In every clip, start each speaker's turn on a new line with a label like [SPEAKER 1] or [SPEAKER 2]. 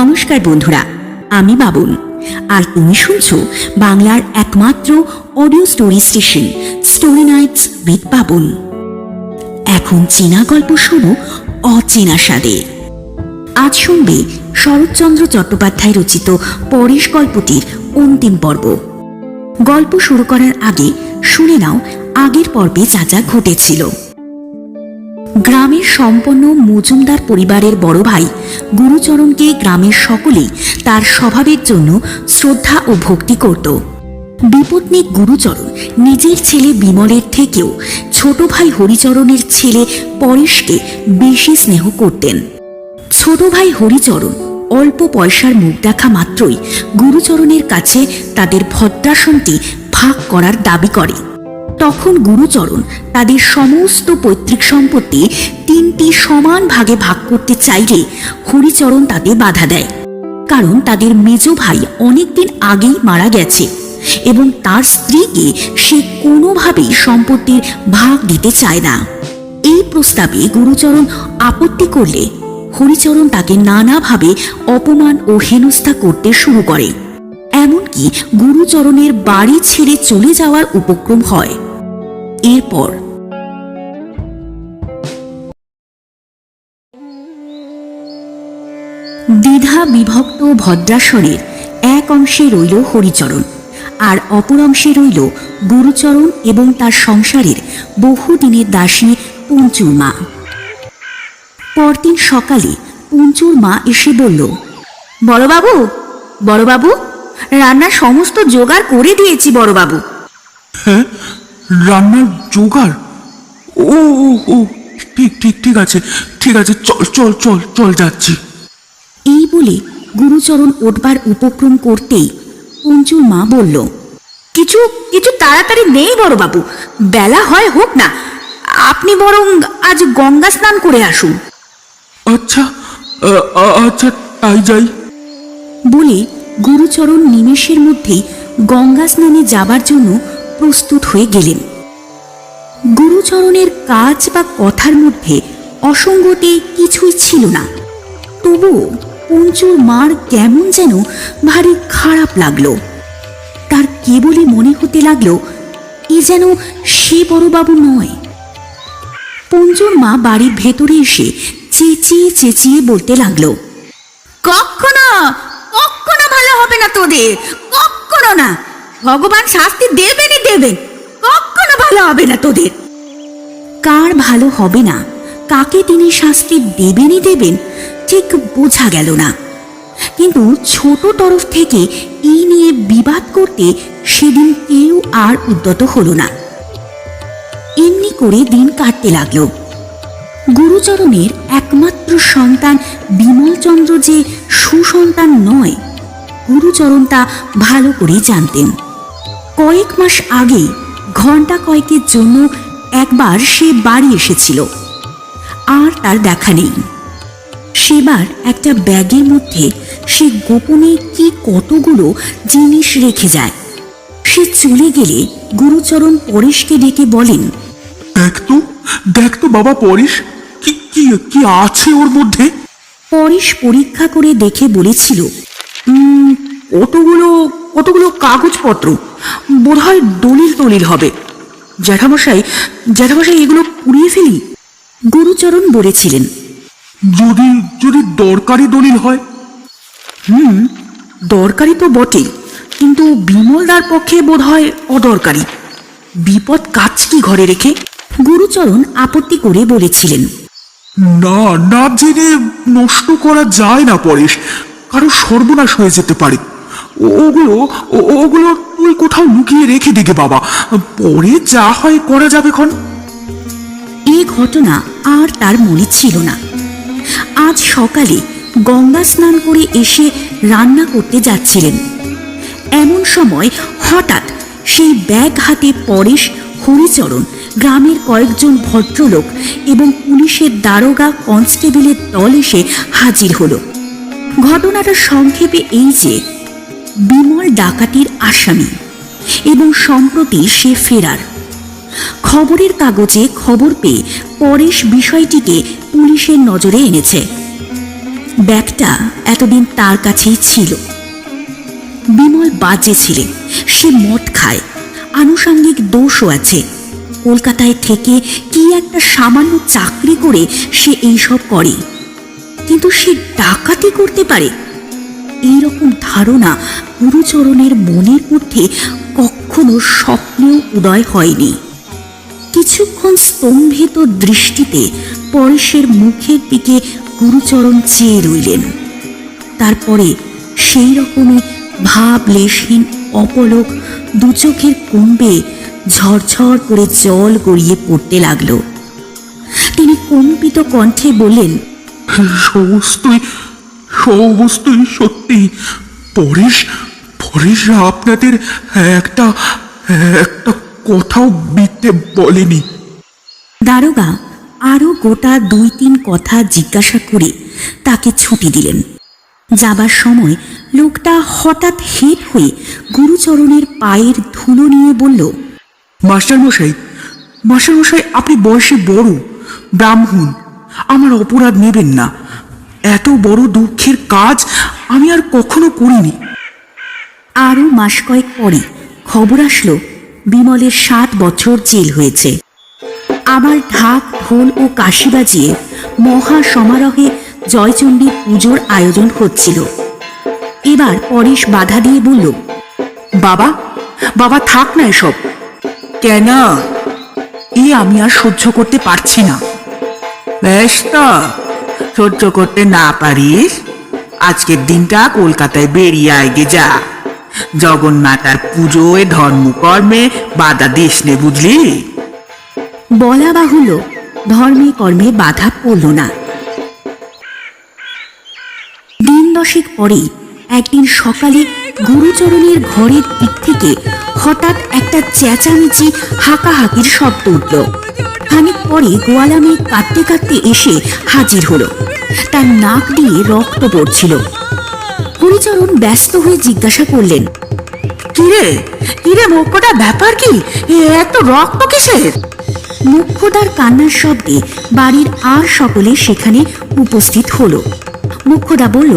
[SPEAKER 1] নমস্কার বন্ধুরা, আমি বাবুল। আর তুমি শুনছো বাংলার একমাত্র audio story station story nights with Babul. এখন চীনা গল্প শুনো অচেনা স্বাদে। আজ শুনবে শরৎচন্দ্র চট্টোপাধ্যায় রচিত পরেশ গল্পটির অন্তিম পর্ব। গল্প শুরু করার আগে শুনে নাও আগের পর্বে যা যা ঘটেছিল। গ্রামের সম্পন্ন মজুমদার পরিবারের বড় ভাই গুরুচরণকে গ্রামের সকলেই তার স্বভাবের জন্য শ্রদ্ধা ও ভক্তি করত। বিপত্নিক গুরুচরণ নিজের ছেলে বিমলের থেকেও ছোট ভাই হরিচরণের ছেলে পরেশকে বেশি স্নেহ করতেন। ছোট ভাই হরিচরণ অল্প পয়সার মুখ দেখা মাত্রই গুরুচরণের কাছে তাদের ভদ্রাসনটি ভাগ করার দাবি করে। তখন গুরুচরণ তাদের সমস্ত পৈতৃক সম্পত্তি তিনটি সমান ভাগে ভাগ করতে চাইলে হরিচরণ তাতে বাধা দেয়। কারণ তাদের মেজ ভাই অনেকদিন আগেই মারা গেছে এবং তার স্ত্রীকে সে কোনোভাবেই সম্পত্তির ভাগ দিতে চায় না। এই প্রস্তাবে গুরুচরণ আপত্তি করলে হরিচরণ তাকে নানাভাবে অপমান ও হেনস্থা করতে শুরু করে। এমনকি গুরুচরণের বাড়ি ছেড়ে চলে যাওয়ার উপক্রম হয়। এরপর। দ্বিধা বিভক্ত ভদ্রাসনের এক অংশে রইল হরিচরণ, আর অপর অংশে রইল গুরুচরণ এবং তার সংসারের বহুদিনের দাসী পঞ্চুর মা। পরদিন সকালে পঞ্চুর মা এসে বলল, বড়বাবু বড়বাবু, রান্নার সমস্ত জোগাড় করে দিয়েছি বড়বাবু।
[SPEAKER 2] হ্যাঁ? রান্নার জোগাড়? ও ও ঠিক ঠিক ঠিক আছে ঠিক আছে চল চল চল চল যাচ্ছি।
[SPEAKER 1] এই বলে গুরুচরণ উঠবার উপক্রম করতেই পঞ্চুর মা বলল কিছু কিছু তাড়াতাড়ি নেই বড়বাবু বেলা হয় হোক না আপনি বরং আজ গঙ্গা স্নান করে আসুন।
[SPEAKER 2] আচ্ছা আচ্ছা তাই যাই।
[SPEAKER 1] বলে গুরুচরণ নিমেষের মধ্যেই গঙ্গা স্নানে যাবার জন্য প্রস্তুত হয়ে গেলেন। গুরুচরণের কাজ বা কথার মধ্যে অসঙ্গতি কিছুই ছিল না। তবুও পঞ্চুর মার কেমন যেন ভারী খারাপ লাগল। তার কেবলই মনে হতে লাগল, এ যেন সে বড়বাবু নয়। পঞ্চুর মা বাড়ির ভেতরে এসে চেঁচিয়ে চেঁচিয়ে বলতে লাগল কখনো কখনো ভালো হবে না তোদের কখনো না। ভগবান শাস্তি দেবেনই দেবেন। কখনো ভালো হবে না তোদের। কার ভালো হবে না, কাকে তিনি শাস্তি দেবেনই দেবেন, ঠিক বোঝা গেল না। কিন্তু ছোট তরফ থেকে এই নিয়ে বিবাদ করতে সেদিন কেউ আর উদ্যত হলো না। এমনি করে দিন কাটতে লাগল। গুরুচরণের একমাত্র সন্তান বিমলচন্দ্র যে সুসন্তান নয়, গুরুচরণ তা ভালো করেই জানতেন। কয়েক মাস আগে ঘণ্টা কয়েকের জন্য একবার সে বাড়ি এসেছিল। আর তার দেখা নেই। সেবার একটা ব্যাগের মধ্যে সে গোপনে কি কতগুলো জিনিস রেখে যায়। সে চলে গেলে গুরুচরণ পরেশকে ডেকে বলেন
[SPEAKER 2] দেখ তো দেখ তো বাবা পরেশ কি কি কি আছে ওর মধ্যে?
[SPEAKER 1] পরেশ পরীক্ষা করে দেখে বলেছিল "উম, কতগুলো কতগুলো কাগজপত্র বোধহয় দলিল দলিল হবে। জ্যাঠামশাই জ্যাঠামশাই এগুলো পুড়িয়ে ফেলি। গুরুচরণ বলেছিলেন।
[SPEAKER 2] যদি যদি দরকারি দলিল হয়?
[SPEAKER 1] হুম দরকারি তো বটেই কিন্তু বিমলদার পক্ষে বোধ হয় অদরকারি। বিপদ কাজ কি ঘরে রেখে? গুরুচরণ আপত্তি করে বলেছিলেন।
[SPEAKER 2] না না জেনে নষ্ট করা যায় না পরেশ। কারও সর্বনাশ হয়ে যেতে পারে। ওগুলো ওগুলো তুই কোথাও লুকিয়ে রেখে দিকে বাবা। পরে যা হয় করা যাবে খন।
[SPEAKER 1] এ ঘটনা আর তার মনে ছিল না। আজ সকালে গঙ্গা স্নান করে এসে রান্না করতে যাচ্ছিলেন। এমন সময় হঠাৎ সেই ব্যাগ হাতে পরেশ, হরিচরণ, গ্রামের কয়েকজন ভদ্রলোক এবং পুলিশের দারোগা কনস্টেবলের দল এসে হাজির হলো। ঘটনাটা সংক্ষেপে এই যে বিমল ডাকাতির আসামি এবং সম্প্রতি সে ফেরার। খবরের কাগজে খবর পেয়ে পরেশ বিষয়টিকে পুলিশের নজরে এনেছে। ব্যাগটা এতদিন তার কাছেই ছিল। বিমল বাজে ছেলে সে মদ খায়, আনুষঙ্গিক দোষও আছে। কলকাতায় থেকে কি একটা সামান্য চাকরি করে সে এইসব করে। কিন্তু সে ডাকাতি করতে পারে? এইরকম ধারণা গুরুচরণের মনের মধ্যে কখনো স্বপ্নেও উদয় হয়নি। কিছুক্ষণ স্তম্ভিত দৃষ্টিতে পরেশের মুখের দিকে গুরুচরণ চেয়ে রইলেন। তারপরে সেই রকমই ভাবলেশহীন অপলক দু চোখের কুম্বে ঝরঝর করে জল গড়িয়ে পড়তে লাগল। তিনি কম্পিত কণ্ঠে বললেন
[SPEAKER 2] সমস্তই সমস্তই সত্যি। পরেশ পরেশ আপনাদের একটা একটা কথাও মিথ্যে বলেনি।
[SPEAKER 1] দারোগা আরও গোটা দুই তিন কথা জিজ্ঞাসা করে তাকে ছুটি দিলেন। যাবার সময় লোকটা হঠাৎ হেট হয়ে গুরুচরণের পায়ের ধুলো নিয়ে বলল
[SPEAKER 2] মাস্টারমশাই মাস্টারমশাই আপনি বয়সে বড় ব্রাহ্মণ আমার অপরাধ নেবেন না। এত বড় দুঃখের কাজ আমি আর কখনো করিনি।
[SPEAKER 1] আরও মাস কয়েক পরে খবর আসলো বিমলের সাত বছর জেল হয়েছে। আবার ঢাক ঢোল ও কাশি বাজিয়ে মহা সমারোহে জয়চণ্ডীর পুজোর আয়োজন হচ্ছিল। এবার পরেশ বাধা দিয়ে বলল
[SPEAKER 2] বাবা বাবা থাক না এসব। কেন? এ আমি আর সহ্য করতে পারছি না।
[SPEAKER 3] বেশ তো। সহ্য করতে না পারিস? আজকের দিনটা কলকাতায় বেরিয়ে আগে যা। জগন্মাতার পুজোয় ধর্মকর্মে বাধা দিস নে, বুঝলি?
[SPEAKER 1] বলা বাহুল্য, ধর্মে কর্মে বাধা পড়ল না। দিন দশেক পরেই একদিন সকালে গুরুচরণের ঘরের দিক থেকে হঠাৎ একটা চেঁচামেচি হাঁকাহাকির শব্দ উঠল। খানিক পরে গোয়ালা মেয়ে কাঁদতে কাঁদতে এসে হাজির হলো। তার নাক দিয়ে রক্ত পড়ছিল। হরিচরণ ব্যস্ত হয়ে জিজ্ঞাসা করলেন,
[SPEAKER 3] কিরে? কিরে মোক্ষটা ব্যাপার কি? এত রক্ত কিসের?
[SPEAKER 1] মুখ্যদার কান্নার শব্দে বাড়ির আর সকলে সেখানে উপস্থিত হলো। মুখ্যদা বলল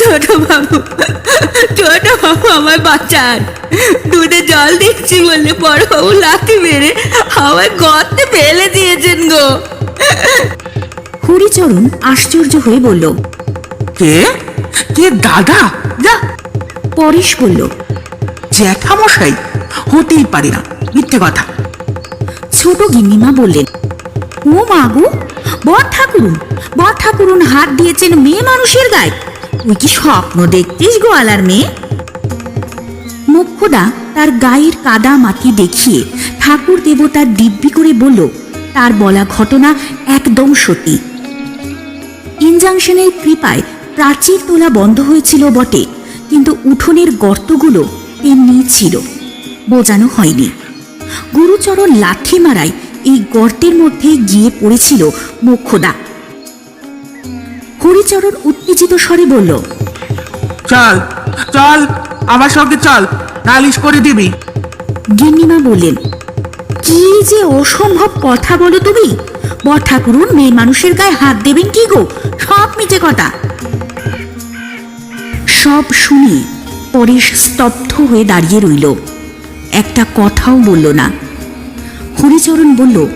[SPEAKER 4] ছোট বাবু ছোট বাবু আমার বাঁচান। দুধে জল দিচ্ছি বলে বড় বাবু লাথি মেরে আমায় গর্তে ফেলে দিয়েছেন গো।
[SPEAKER 1] হরিচরণ আশ্চর্য হয়ে বলল
[SPEAKER 3] কে? কে দাদা? যা।
[SPEAKER 1] পরেশ বলল
[SPEAKER 3] জ্যাঠামশাই হতেই পারে না মিথ্যে কথা।
[SPEAKER 1] ছোট গিন্নিমা বললেন ও মাগু বর ঠাকুরুন বর ঠাকুরুন হাত দিয়েছেন মেয়ে মানুষের গায়ে। তুই কি স্বপ্ন দেখতিস গোয়ালার মেয়ে? মুখ্যদা তার গায়ের কাদা মাটি দেখিয়ে ঠাকুর দেবতার দিব্যি করে বলল তার বলা ঘটনা একদম সত্যি। ইনজাংশনের কৃপায় প্রাচীর তোলা বন্ধ হয়েছিল বটে কিন্তু উঠোনের গর্তগুলো তেমনি ছিল। বোঝানো হয়নি। গুরুচরণ লাঠি মারায় এই গর্তের মধ্যে গিয়ে পড়েছিল মোক্ষদা হরিচরণ উত্তেজিত স্বরে বলল
[SPEAKER 3] চল চল আমার সঙ্গে চল নালিশ করে দিবি।
[SPEAKER 1] গিন্নিমা বললেন কি যে অসম্ভব কথা বলো তুমি। বর ঠাকুরুন মেয়ে মানুষের গায়ে হাত দেবেন কি গো? সব মিছে কথা। সব শুনে পরেশ স্তব্ধ হয়ে দাঁড়িয়ে রইল। একটা কথাও বলল না। হরিচরণ বলল,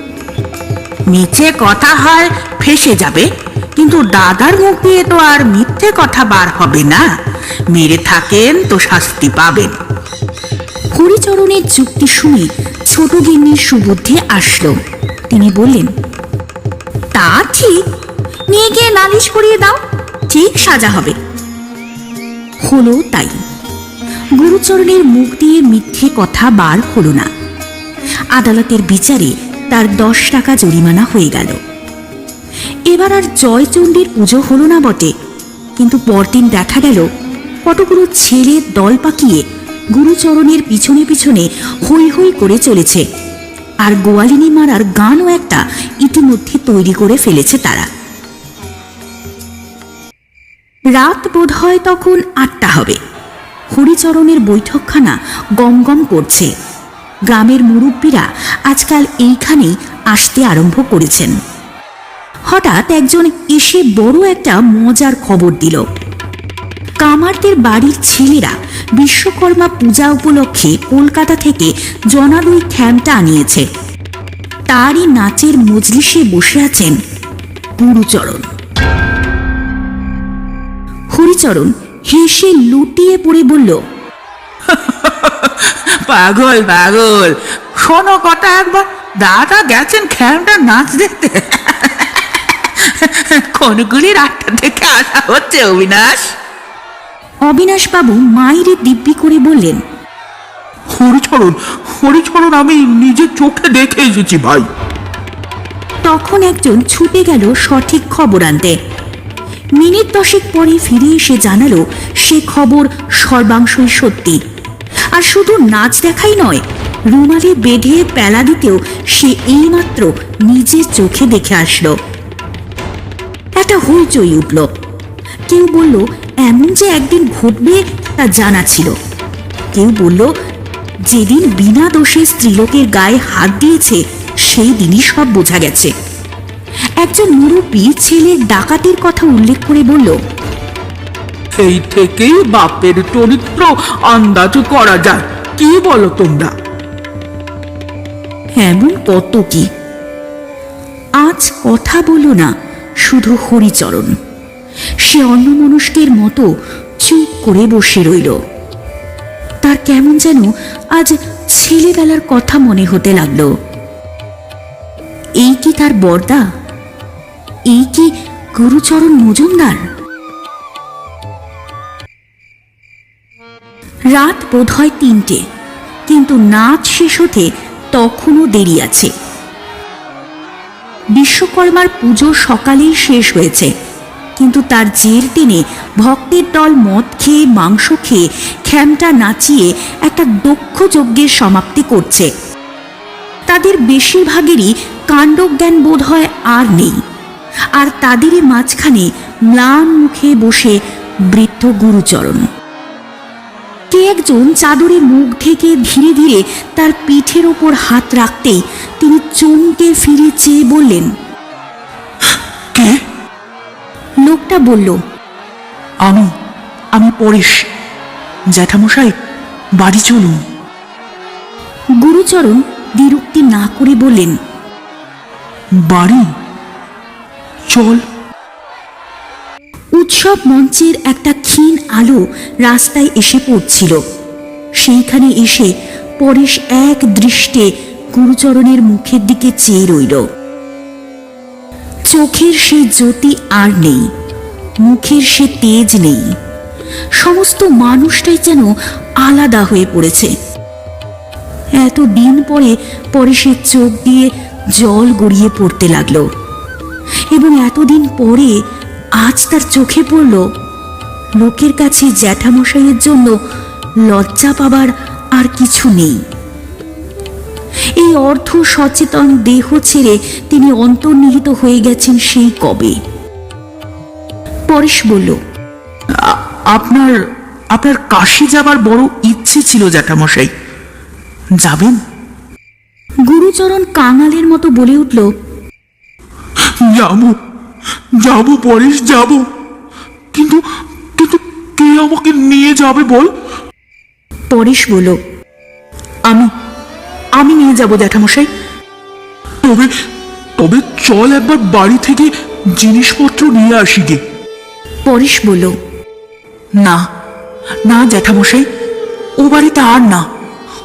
[SPEAKER 3] মিছে কথা হয়, ফেসে যাবে। কিন্তু দাদার মুখ দিয়ে তো আর মিথ্যে কথা বার হবে না। মেরে থাকেন তো শাস্তি পাবেন।
[SPEAKER 1] হরিচরণের যুক্তি শুনে ছোট গিন্নির সুবুদ্ধি আসলো। তিনি বললেন তা ঠিক। নিয়ে গিয়ে নালিশ করিয়ে দাও, ঠিক সাজা হবে। হলো তাই। গুরুচরণের মুখ দিয়ে মিথ্যে কথা বার হলো না। আদালতের বিচারে তার দশ টাকা জরিমানা হয়ে গেল। এবার আর জয়চণ্ডীর পুজো হলো না বটে। কিন্তু পরদিন দেখা গেল, কতগুলো ছেলে দল পাকিয়ে গুরুচরণের পিছনে পিছনে হৈ হৈ করে চলেছে। আর গোয়ালিনী মারার গানও একটা ইতিমধ্যে তৈরি করে ফেলেছে তারা। রাত বোধ হয় তখন আটটা হবে। হরিচরণের বৈঠকখানা গমগম করছে। গ্রামের মুরব্বীরা আজকাল এইখানেই আসতে আরম্ভ করেছেন। হঠাৎ একজন এসে বড় একটা মজার খবর দিল। কামারদের বাড়ির ছেলেরা বিশ্বকর্মা পূজা উপলক্ষে কলকাতা থেকে জনাদুই খ্যামটা আনিয়েছে। তারই নাচের মজলিসে বসে আছেন গুরুচরণ। হরিচরণ হেসে লুটিয়ে পড়ে বলল,
[SPEAKER 3] পাগল পাগল। শোনো কথা একবার। দাদা গেছেন খেমটা নাচ দেখতে। কোনগুলির আটটা থেকে আসা হচ্ছে, অবিনাশ?
[SPEAKER 1] অবিনাশবাবু মায়েরে দিব্যি করে বললেন
[SPEAKER 2] হরিচরণ হরিচরণ আমি নিজের চোখে দেখে এসেছি ভাই।
[SPEAKER 1] তখন একজন ছুটে গেল সঠিক খবর আনতে। মিনিট দশেক পরে ফিরে এসে জানালো সে খবর সর্বাংশই সত্যি। আর শুধু নাচ দেখাই নয় রুমালে বেঁধে পেলা দিতেও সে এইমাত্র নিজের চোখে দেখে আসলো। একটা হইচই উঠল। কেউ বলল এমন যে একদিন ঘটবে তা জানা ছিল। কেউ বলল যেদিন বিনা দোষে স্ত্রীলোকের গায়ে হাত দিয়েছে সেই দিনই সব বোঝা গেছে। একজন মুরব্বী ছেলের ডাকাতির কথা উল্লেখ করে বলল
[SPEAKER 3] এই থেকেই বাপের চরিত্র আন্দাজ করা যায় কি বলো তোমরা?
[SPEAKER 1] এমন কত কি? আজ কথা বলো না শুধু হরিচরণ। সে অন্য মনস্কের মতো চুপ করে বসে রইল। তার কেমন যেন আজ ছেলেবেলার কথা মনে হতে লাগল। এই কি তার বর্দা? এই কি গুরুচরণ মজুমদার? রাত বোধহয় তিনটে, কিন্তু নাচ শেষ হতে তখনও দেরি আছে। বিশ্বকর্মার পুজো সকালেই শেষ হয়েছে। কিন্তু তার জের টেনে ভক্তের দল মদ খেয়ে, মাংস খেয়ে, খ্যামটা নাচিয়ে একটা দক্ষ যজ্ঞের সমাপ্তি করছে। তাদের বেশিরভাগেরই কাণ্ডজ্ঞান বোধ হয় আর নেই। আর তাদেরই মাঝখানে ম্লান মুখে বসে বৃদ্ধ গুরুচরণ। কে একজন চাদরে মুখ থেকে ধীরে ধীরে তার পিঠের ওপর হাত রাখতেই তিনি চমকে ফিরে চেয়ে বললেন,
[SPEAKER 2] কে?
[SPEAKER 1] লোকটা বলল
[SPEAKER 3] আমি আমি পরেশ। জ্যাঠামশাই বাড়ি চলুন।
[SPEAKER 1] গুরুচরণ বিরক্তি না করে বললেন
[SPEAKER 3] বাড়ি? চল।
[SPEAKER 1] উৎসব মঞ্চের একটা ক্ষীণ আলো রাস্তায় এসে পড়ছিল। সেইখানে এসে পরেশ এক দৃষ্টে গুরুচরণের মুখের দিকে চেয়ে রইল। চোখের সে জ্যোতি আর নেই, মুখের সে তেজ নেই। সমস্ত মানুষটাই যেন আলাদা হয়ে পড়েছে। এত দিন পরে পরে সে চোখ দিয়ে জল গড়িয়ে পড়তে লাগল। এবং এতদিন পরে আজ তার চোখে পড়ল, লোকের কাছে জ্যাঠামশাইয়ের জন্য লজ্জা পাবার আর কিছু নেই। এই অর্ধ সচেতন দেহ ছেড়ে তিনি অন্তর্নিহিত হয়ে গেছেন সেই কবে। পরেশ বলল
[SPEAKER 3] আপনার আপনার কাশি যাবার বড় ইচ্ছে ছিল জ্যাঠামশাই। যাবেন?
[SPEAKER 1] গুরুচরণ কাঙালের মতো বলে উঠল
[SPEAKER 2] যাব যাব পরেশ যাব। কিন্তু কিন্তু কে আমাকে নিয়ে যাবে বল?
[SPEAKER 1] পরেশ বলল
[SPEAKER 3] আমি আমি নিয়ে যাব জ্যাঠামশাই।
[SPEAKER 2] তবে তবে চল একবার বাড়ি থেকে জিনিসপত্র নিয়ে আসি গে।
[SPEAKER 1] পরেশ বলল
[SPEAKER 3] না না জ্যাঠামশাই ও বাড়িতে আর না।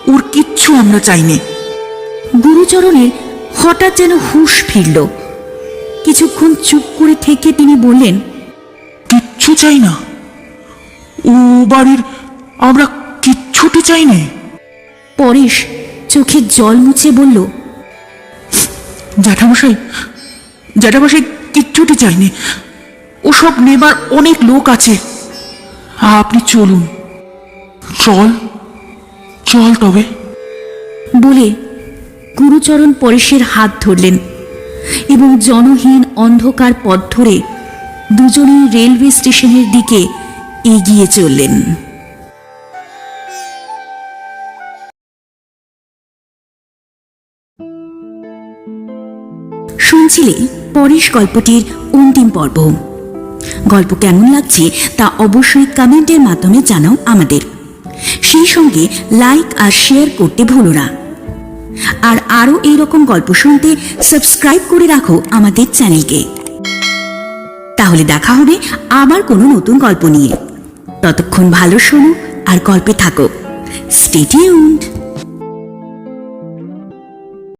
[SPEAKER 3] ওর কিচ্ছু আমরা চাইনি
[SPEAKER 1] গুরুচরণের হঠাৎ যেন হুঁশ ফিরল। কিছুক্ষণ চুপ করে থেকে তিনি বললেন
[SPEAKER 2] কিচ্ছু চাই না। ও বাড়ির আমরা কিচ্ছুটি চাইনি
[SPEAKER 1] পরেশ চোখে জল মুছে বলল
[SPEAKER 3] জ্যাঠামশাই জ্যাঠামশাই কিচ্ছুটি চাইনি। ওসব নেবার অনেক লোক আছে। আপনি চলুন।
[SPEAKER 2] চল চল তবে।
[SPEAKER 1] বলে গুরুচরণ পরেশের হাত ধরলেন এবং জনহীন অন্ধকার পথ ধরে দুজনেই রেলওয়ে স্টেশনের দিকে এগিয়ে চললেন। শুনছিলে পরেশ গল্পটির অন্তিম পর্ব। গল্প কেমন লাগছে তা অবশ্যই কমেন্টের মাধ্যমে জানাও আমাদের। সেই সঙ্গে লাইক আর শেয়ার করতে ভুলো না। আর আরও এইরকম গল্প শুনতে সাবস্ক্রাইব করে রাখো আমাদের চ্যানেলকে। তাহলে দেখা হবে আবার কোনো নতুন গল্প নিয়ে। ততক্ষণ ভালো শোনো আর গল্পে থাকো। স্টেটিউন্ড